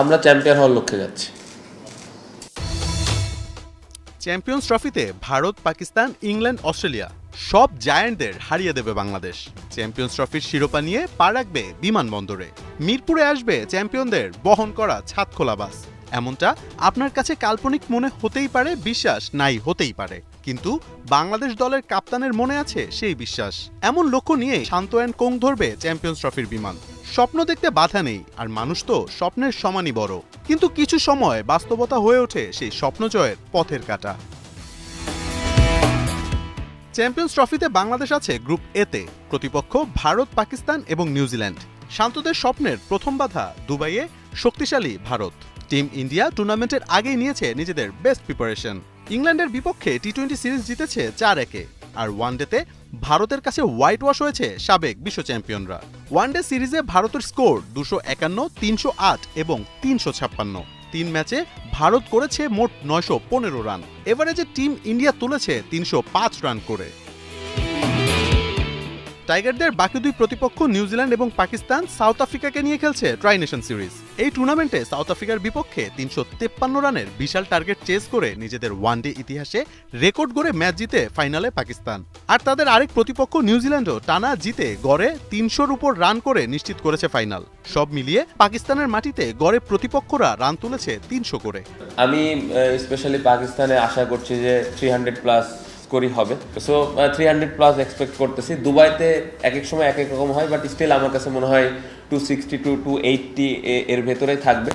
আমরা চ্যাম্পিয়ন হওয়ার লক্ষ্যে যাচ্ছি। চ্যাম্পিয়ন্স ট্রফিতে ভারত, পাকিস্তান, ইংল্যান্ড, অস্ট্রেলিয়া সব জায়ান্টদের হারিয়ে দেবে বাংলাদেশ। চ্যাম্পিয়ন্স ট্রফির শিরোপা নিয়ে পা রাখবে বিমানবন্দরে। মিরপুরে আসবে চ্যাম্পিয়নদের বহন করা ছাদখোলা বাস। এমনটা আপনার কাছে কাল্পনিক মনে হতেই পারে, বিশ্বাস নাই হতেই পারে। কিন্তু বাংলাদেশ দলের কাপ্তানের মনে আছে সেই বিশ্বাস। এমন লক্ষ্য নিয়ে শান্তয়ান কোং ধরবে চ্যাম্পিয়ন্স ট্রফির বিমান। স্বপ্ন দেখতে বাধা নেই, আর মানুষ তো স্বপ্নের সমানই বড়। কিন্তু কিছু সময় বাস্তবতা হয়ে ওঠে সেই স্বপ্ন জয়ের পথের কাটা। চ্যাম্পিয়ন্স ট্রফিতে বাংলাদেশ আছে গ্রুপ এতে, প্রতিপক্ষ ভারত, পাকিস্তান এবং নিউজিল্যান্ড। শান্তদের স্বপ্নের প্রথম বাধা দুবাইয়ে শক্তিশালী ভারত। টিম ইন্ডিয়া টুর্নামেন্টের আগেই নিয়েছে নিজেদের বেস্ট প্রিপারেশন। ইংল্যান্ডের বিপক্ষে টি টোয়েন্টি সিরিজ জিতেছে চার একে, আর ওয়ানডেতে ভারতের কাছে হোয়াইট ওয়াশ হয়েছে সাবেক বিশ্ব চ্যাম্পিয়নরা। ওয়ানডে সিরিজে ভারতের স্কোর দুশো একান্ন, তিনশো আট এবং তিনশো ছাপ্পান্ন। তিন ম্যাচে ভারত করেছে মোট নয়শো পনেরো রান। এভারেজে টিম ইন্ডিয়া তুলেছে তিনশো পাঁচ রান করে। টাইগারদের বাকি দুই প্রতিপক্ষ নিউজিল্যান্ড এবং পাকিস্তান সাউথ আফ্রিকাকে নিয়ে খেলছে ট্রাই নেশন সিরিজ এই টুর্নামেন্টে সাউথ আফ্রিকার বিপক্ষে তিনশো তেপ্পান্ন রানের বিশাল টার্গেট চেস করে নিজেদের ওয়ানডে ইতিহাসে রেকর্ড গড়ে ম্যাচ জিতে ফাইনালে পাকিস্তান। আর তাদের আরেক প্রতিপক্ষ নিউজিল্যান্ডও টানা জিতে গড়ে তিনশোর উপর রান করে নিশ্চিত করেছে ফাইনাল। সব মিলিয়ে পাকিস্তানের মাটিতে গড়ে প্রতিপক্ষরা রান তুলেছে তিনশো করে। আমি স্পেশালি পাকিস্তানে আশা করছি যে থ্রি হান্ড্রেড প্লাস স্কোরই হবে। So three hundred plus expect করতেছি। দুবাইতে এক এক সময় এক এক রকম হয় বাট স্টিল আমার কাছে মনে হয় two sixty two two eighty এর ভেতরেই থাকবে।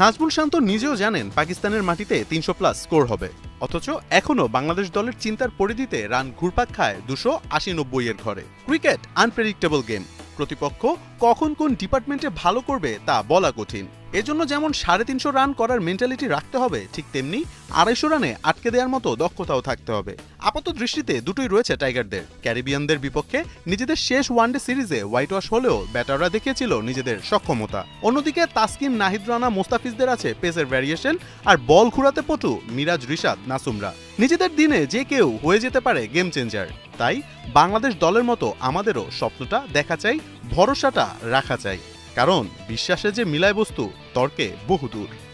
নাজমুল শান্ত নিজেও জানেন পাকিস্তানের মাটিতে তিনশো প্লাস স্কোর হবে। অথচ এখনও বাংলাদেশ দলের চিন্তার পরিধিতে রান ঘুরপাক খায় দুশো আশি নব্বই এর ঘরে। ক্রিকেট আনপ্রেডিক্টেবল গেম প্রতিপক্ষ কখন কোন ডিপার্টমেন্টে ভালো করবে তা বলা কঠিন। এজন্য যেমন সাড়ে তিনশো রান করার মেন্টালিটি রাখতে হবে, ঠিক তেমনি আড়াইশো রানে আটকে দেওয়ার মতো দক্ষতাও থাকতে হবে। আপাত দৃষ্টিতে দুটোই রয়েছে টাইগারদের ক্যারিবিয়ানদের বিপক্ষে নিজেদের শেষ ওয়ানডে সিরিজে হোয়াইট ওয়াশ হলেও ব্যাটাররা দেখিয়েছিল নিজেদের সক্ষমতা। অন্যদিকে তাসকিন, নাহিদ রানা, মোস্তাফিজদের আছে পেসের ভ্যারিয়েশন আর বল ঘুরাতে পটু মিরাজ, রিশাদ, নাসুমরা। নিজেদের দিনে যে কেউ হয়ে যেতে পারে গেম চেঞ্জার তাই বাংলাদেশ দলের মতো আমাদেরও স্বপ্নটা দেখা চাই, ভরসাটা রাখা চাই। কারণ বিশ্বাসে যে মিলায় বস্তু তর্কে বহুদূর।